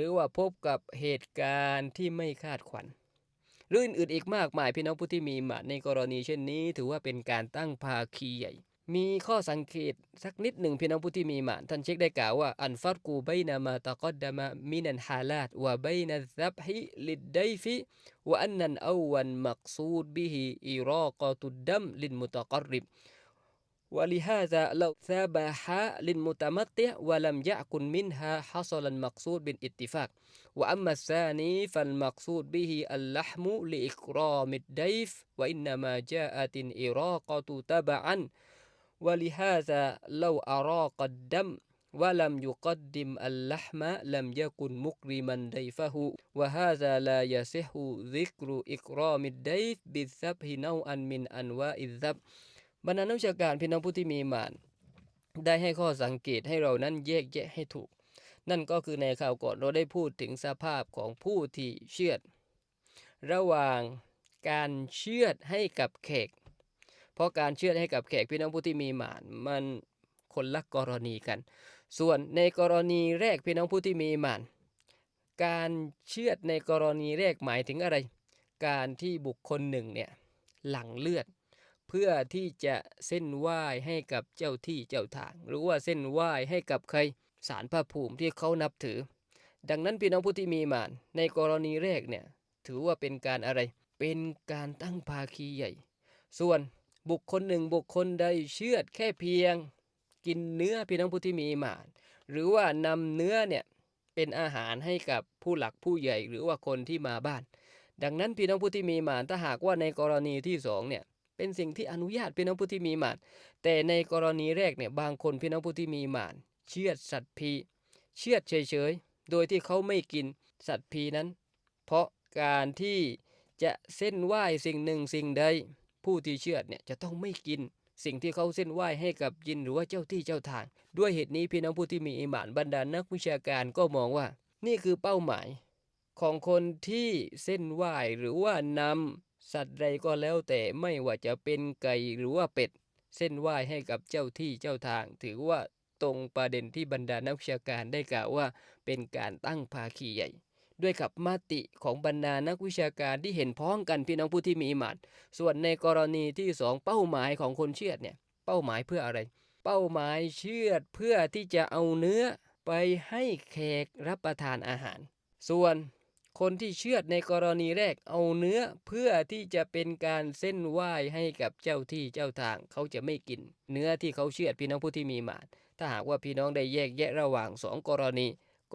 รือว่าพบกับเหตุการณ์ที่ไม่คาดฝันหรืออื่นอีกมากมายพี่น้องผู้ที่มีหมาดในกรณีเช่นนี้ ถือว่าเป็นการตั้งภาคีใหญ่ มีข้อสังเกตสักนิดหนึ่งพี่น้องผู้ที่มีหมาท่านเช็คได้กล่าวว่าอันฟัรกูไบนามาตะกอดดามามินันฮาลาตวะไบนัซับฮิลิดไดฟิวะอันนันอวันมักซูดบิฮิอิรากตุดดัมลินมุตะกริบ ولهذا لو ثبح للمتمتع ولم يكن منها حصل المقصود بالاتفاق. وأما الثاني فالمقصود به اللحم لإكرام الضيف وإنما جاءت الإراقة تبعا. ولهذا لو أراق الدم ولم يقدم اللحم لم يكن مكرما ضيفه. وهذا لا يصح ذكر إكرام الضيف بالذبح نوعا من أنواع الذبح. บรรดานักวิชาการพี่น้องผู้ที่มีมานได้ให้ข้อสังเกตให้เรานั้นแยกแยะให้ถูก นั่นก็คือในข่าวก่อนเราได้พูดถึงสภาพของผู้ที่เชื่อด ระหว่างการเชื่อดให้กับแขก เพราะการเชื่อดให้กับแขกพี่น้องผู้ที่มีหมานมันคนละกรณีกัน ส่วนในกรณีแรกพี่น้องผู้ที่มีหมานการเชื่อดในกรณีแรกหมายถึงอะไร การที่บุคคลหนึ่งเนี่ยหลั่งเลือด เพื่อที่จะเส้นไหว้ให้กับเจ้าที่เจ้าทาง หรือว่าเส้นไหว้ให้กับใครสารพระภูมิที่เขานับถือ ดังนั้นพี่น้องผู้ที่มีมานในกรณีแรกเนี่ยถือว่าเป็นการอะไร เป็นการตั้งภาคีใหญ่ ส่วนบุคคลหนึ่งบุคคลใดเชื่อดแค่เพียง กินเนื้อพี่น้องผู้ที่มีมาน หรือว่านำเนื้อเนี่ยเป็นอาหารให้กับผู้หลักผู้ใหญ่หรือว่าคนที่มาบ้าน ดังนั้นพี่น้องผู้ที่มีมานถ้าหากว่าในกรณีที่สองเนี่ย เป็นสิ่งที่อนุญาตพี่น้องผู้ที่มีหมานแต่ในกรณีแรกเนี่ยบางคนพี่น้องผู้ที่มีหมานเชื่อดสัตว์พีเชื่อดเฉยๆ โดยที่เขาไม่กินสัตว์พีนั้น เพราะการที่จะเส้นไหว้สิ่งหนึ่งสิ่งใดผู้ที่เชื่อดเนี่ยจะต้องไม่กิน สิ่งที่เขาเส้นไหว้ให้กับยินหรือว่าเจ้าที่เจ้าทาง ด้วยเหตุนี้พี่น้องผู้ที่มีอิหมานบรรดานักวิชาการก็มองว่า นี่คือเป้าหมายของคนที่เส้นไหว้หรือว่านำ สัตว์ใดก็แล้วแต่ไม่ว่าจะเป็นไก่หรือว่าเป็ด เส้นไหว้ให้กับเจ้าที่เจ้าทาง ถือว่าตรงประเด็นที่บรรดานักวิชาการได้กล่าวว่า เป็นการตั้งภาคีใหญ่ ด้วยกับมติของบรรดานักวิชาการที่เห็นพ้องกันพี่น้องผู้ที่มีอิหมานส่วนในกรณีที่สองเป้าหมายของคนเชือดเนี่ยเป้าหมายเพื่ออะไร เป้าหมายเชือดเพื่อที่จะเอาเนื้อไปให้แขกรับประทานอาหาร ส่วน คนที่เชือดในกรณีแรกเอาเนื้อเพื่อที่จะเป็นการเส้นไหว้ให้กับเจ้าที่เจ้าทางเขาจะไม่กิน เนื้อที่เขาเชือดพี่น้องผู้ที่มีหมารถ้าหากว่าพี่น้องได้แยกแยะระหว่างสองกรณี